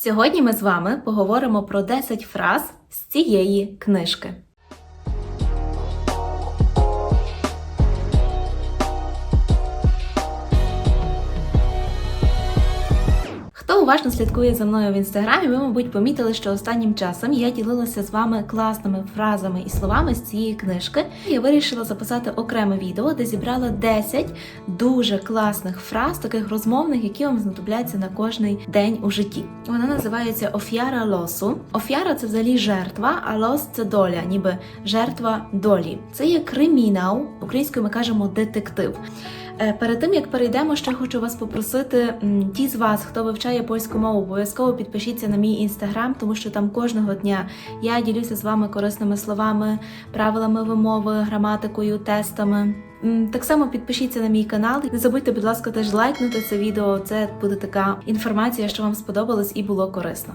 Сьогодні ми з вами поговоримо про 10 фраз з цієї книжки. Уважно слідкує за мною в інстаграмі, ви, мабуть, помітили, що останнім часом я ділилася з вами класними фразами і словами з цієї книжки. Я вирішила записати окреме відео, де зібрала 10 дуже класних фраз, таких розмовних, які вам знадобляться на кожний день у житті. Вона називається Офіара лосу. Офіара це взагалі жертва, а лос це доля, ніби жертва долі. Це є кримінал. Українською ми кажемо детектив. Е, Перед тим як перейдемо, ще хочу вас попросити ті з вас, хто вивчає польську мову, обов'язково підпишіться на мій інстаграм, тому що там кожного дня я ділюся з вами корисними словами, правилами вимови, граматикою, тестами. Так само підпишіться на мій канал. Не забудьте, будь ласка, теж лайкнути це відео. Це буде така інформація, що вам сподобалось і було корисно.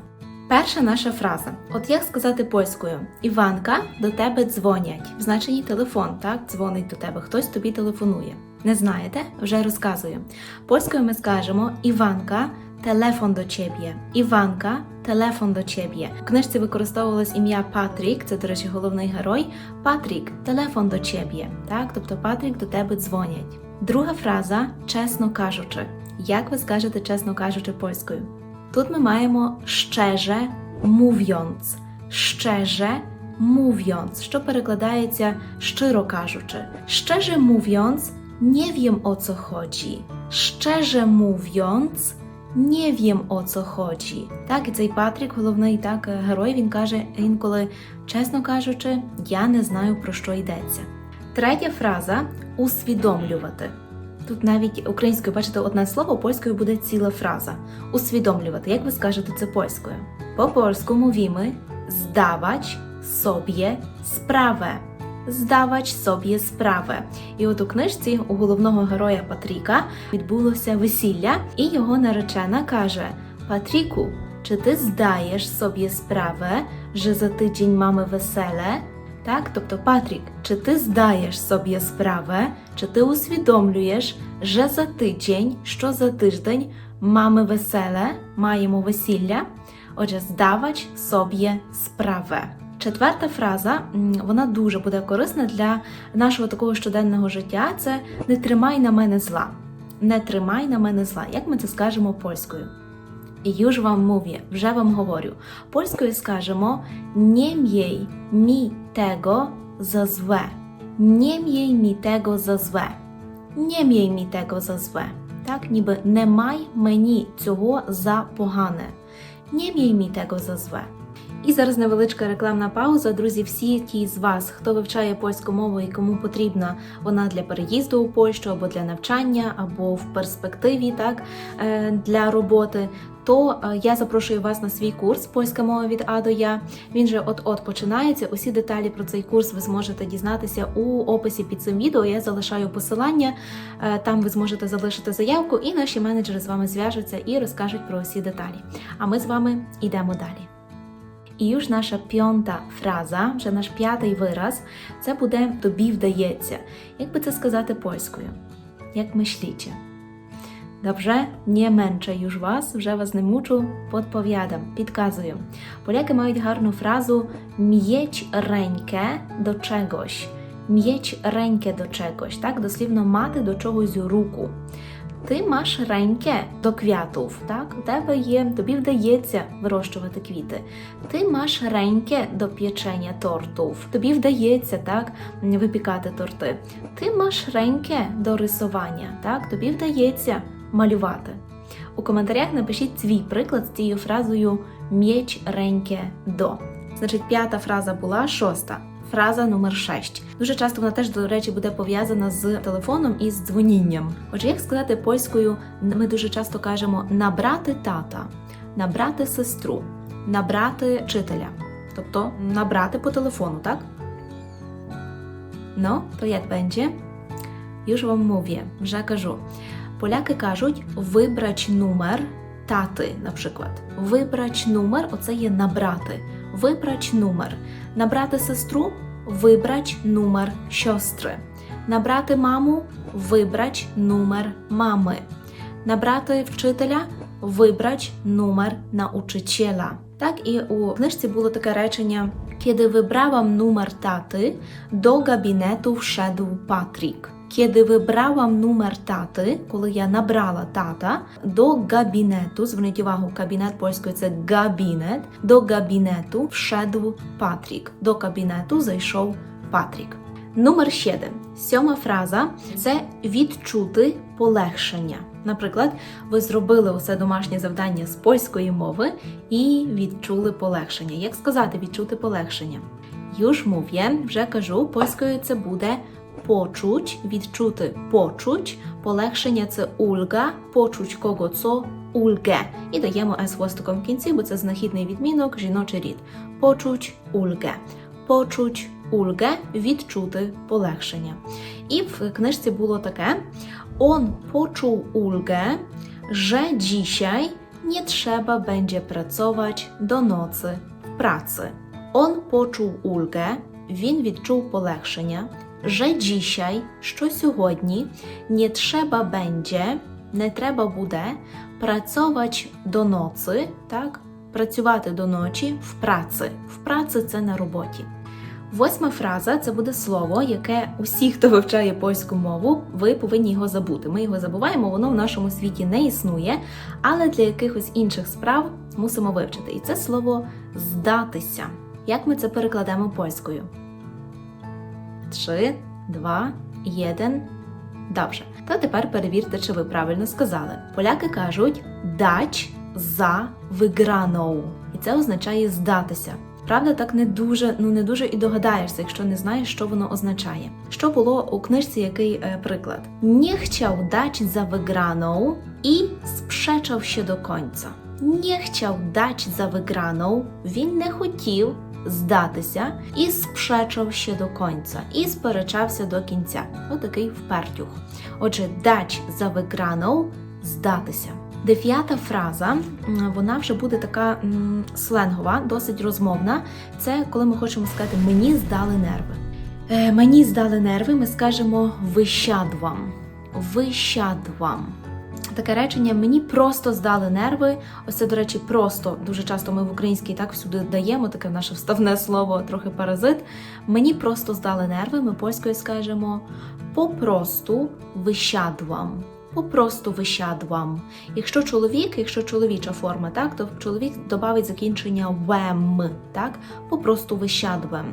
Перша наша фраза: от як сказати польською: Іванка, до тебе дзвонять. В значенні телефон, так, дзвонить до тебе, хтось тобі телефонує. Не знаєте? Вже розказую. Польською ми скажемо Іванка, телефон до ciebie. Іванка, телефон до ciebie. В книжці використовувалось ім'я Патрік, це, до речі, головний герой. Патрік, телефон до ciebie. Так, тобто Патрік до тебе дзвонять. Друга фраза чесно кажучи. Як ви скажете чесно кажучи польською? Тут ми маємо szczerze mówiąc. Szczerze mówiąc, що перекладається щиро кажучи. Szczerze mówiąc, nie wiem o co chodzi. Szczerze mówiąc, nie wiem o co chodzi. Так, і цей Патрік, головний так герой, він каже інколи, чесно кажучи, я не знаю про що йдеться. Третя фраза усвідомлювати. Тут навіть українською, бачите, одне слово, польською буде ціла фраза. Усвідомлювати. Як ви скажете це польською? Po polsku mówimy zdawać sobie sprawę. Zdawać sobie sprawę. І от у книжці у головного героя Патріка відбулося весілля, і його наречена каже: Патріку, чи ти здаєш собі справę, że за тиждень mamy веселе? Так, тобто, Патрік, чи ти здаєш собі справę, чи ти усвідомлюєш, що за тиждень, що за тиждень mamy веселе, маємо весілля? Отже, здавач собі справе. Четверта фраза, вона дуже буде корисна для нашого такого щоденного життя. Це не тримай на мене зла. Не тримай на мене зла. Як ми це скажемо польською? І już вам mówię, вже вам говорю. Польською скажемо nie miej mi tego za złe. Nie miej mi tego za złe. Nie miej mi tego za złe. Так, ніби не май мені цього за погане. Не мій мій tego за зле. І зараз невеличка рекламна пауза. Друзі, всі ті з вас, хто вивчає польську мову і кому потрібна вона для переїзду у Польщу або для навчання, або в перспективі, так е, для роботи. То е, я запрошую вас на свій курс Польська мова від А до Я. Він же от-от починається. Усі деталі про цей курс ви зможете дізнатися у описі під цим відео. Я залишаю посилання. Е, Там ви зможете залишити заявку, і наші менеджери з вами зв'яжуться і розкажуть про усі деталі. А ми з вами йдемо далі. І już наша п'ята фраза, вже наш п'ятий вираз, це буде тобі вдається. Як би це сказати польською? Як myślicie? Dobrze, nie męczę już was, вже вас не мучу, podpowiadam, підказую. Поляки мають гарну фразу mieć rękę do czegoś. Mieć rękę do czegoś, так? Дослівно мати до чогось руку. Ти маєш реньке до квятів, так? У тебе є, тобі вдається вирощувати квіти. Ти маєш реньке до печення тортів. Тобі вдається так випікати торти. Ти маєш реньке до рисування, так? Тобі вдається малювати. У коментарях напишіть свій приклад з цією фразою «м'єч реньке до. Значить, п'ята фраза була шоста. Фраза номер 6. Дуже часто вона теж, до речі, буде пов'язана з телефоном і з дзвонінням. Отже, як сказати польською, ми дуже часто кажемо набрати тата, набрати сестру, набрати вчителя. Тобто набрати по телефону, tak? No, to jak będzie? Już wam mówię, że кажу. Поляки кажуть вибрач номер тати, наприклад. Вибрач номер оце є набрати. Вибрач номер. Набрати сестру вибрач номер сестри. Набрати маму вибрач номер мами. Набрати вчителя вибрać numer nauczyciela. Так, і у книжці було таке речення: Kiedy wybrałam numer taty, do gabinetu wszedł Patryk. Kiedy wybrałam numer taty, коли я набрала тата, до габінету, зверніть увагу, кабінет польською це габінет, до габінету wszedł Патрік. До кабінету зайшов Патрік. Номер 7. Сьома фраза це відчути полегшення. Наприклад, ви зробили усе домашнє завдання з польської мови і відчули полегшення. Як сказати відчути полегшення? Już mówię, вже кажу, польською це буде почуть, відчути почуть, полегшення це ульга, почуть кого цо ульге. І даємо с хвостиком в кінці, бо це знахідний відмінок, жіночий рід. Почуть ульге. Почуть ульге, відчути полегшення. І в книжці було таке: Он почуł ulgę, że dzisiaj nie trzeba będzie pracować do nocy w pracy. Он почуł ulgę, він відчув полегшення, że dzisiaj, що сьогодні, не треба będzie, не треба буде працювати до ноці, так? Працювати до ночі в праці. В праці це на роботі. Восьма фраза це буде слово, яке усі, хто вивчає польську мову, ви повинні його забути. Ми його забуваємо, воно в нашому світі не існує, але для якихось інших справ мусимо вивчити. І це слово здатися. Як ми це перекладемо польською? Три, два, один. Добре. То тепер перевірте, чи ви правильно сказали. Поляки кажуть дать за виграnou. І це означає здатися. Правда, так не дуже, ну не дуже і догадаєшся, якщо не знаєш, що воно означає. Що було у книжці, який е, приклад? Dać za wygraną i sprzeczał się do końca. Nie chciał dać za wygraną, він не хотів здатися і спречав ще до кінця, і сперечався до кінця. Отакий впертюх. Отже, дач за виграnou – здатися. Дев'ята фраза, вона вже буде така м, сленгова, досить розмовна. Це коли ми хочемо сказати мені здали нерви. Е, мені здали нерви, ми скажемо вищадвам. Вищадвам. Таке речення мені просто здали нерви. Ось це, до речі, просто дуже часто ми в українській так всюди даємо таке наше вставне слово, трохи паразит. Мені просто здали нерви. Ми польською скажемо попросту вищадвам. Попросту вищадвам. Якщо чоловік, якщо чоловіча форма, так, то чоловік додавить закінчення вем, так, попросту вищадвем.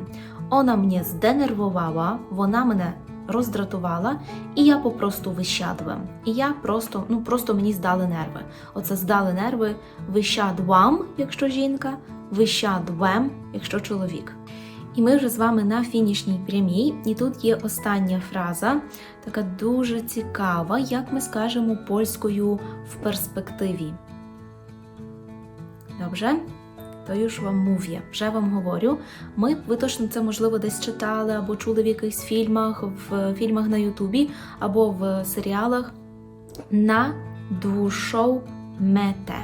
Вона мене зденервувала, вона мене роздратувала, і я попросту вищадвем. І я просто, ну просто мені здали нерви. Оце здали нерви вищадвам, якщо жінка, вищадвем, якщо чоловік. І ми вже з вами на фінішній прямій, і тут є остання фраза, така дуже цікава, як ми скажемо польською в перспективі. Добре? То już вам mówię, вже вам говорю. Ми, ви точно це можливо десь читали або чули в якихось фільмах, в фільмах на Ютубі або в серіалах. На dłuższą metę.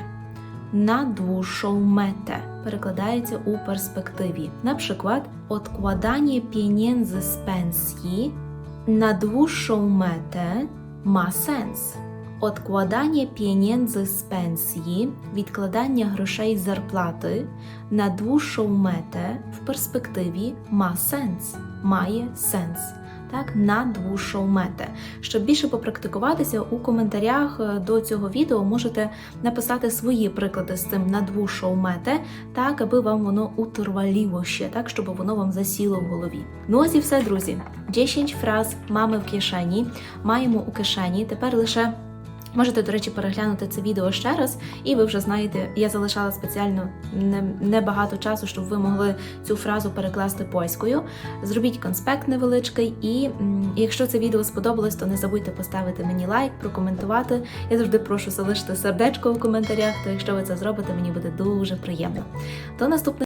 На dłuższą metę перекладається у перспективі. Наприклад, odkładanie pieniędzy z pensji na dłuższą metę ma sens. Odkładanie pieniędzy z pensji, відкладання грошей з зарплати на dłuższą metę в перспективі ma sens, має сенс. Так, на dłuższą метę. Щоб більше попрактикуватися у коментарях е, до цього відео можете написати свої приклади з цим на dłuższą метę, так, аби вам воно утрваліло ще, так, щоб воно вам засіло в голові. Ну ось і все, друзі. 10 фраз мами в кишені, маємо у кишені. Тепер лише Можете, до речі, переглянути це відео ще раз, і ви вже знаєте, я залишала спеціально небагато часу, щоб ви могли цю фразу перекласти польською. Зробіть конспект невеличкий, і якщо це відео сподобалось, то не забудьте поставити мені лайк, прокоментувати. Я завжди прошу залишити сердечко у коментарях, то якщо ви це зробите, мені буде дуже приємно. До наступного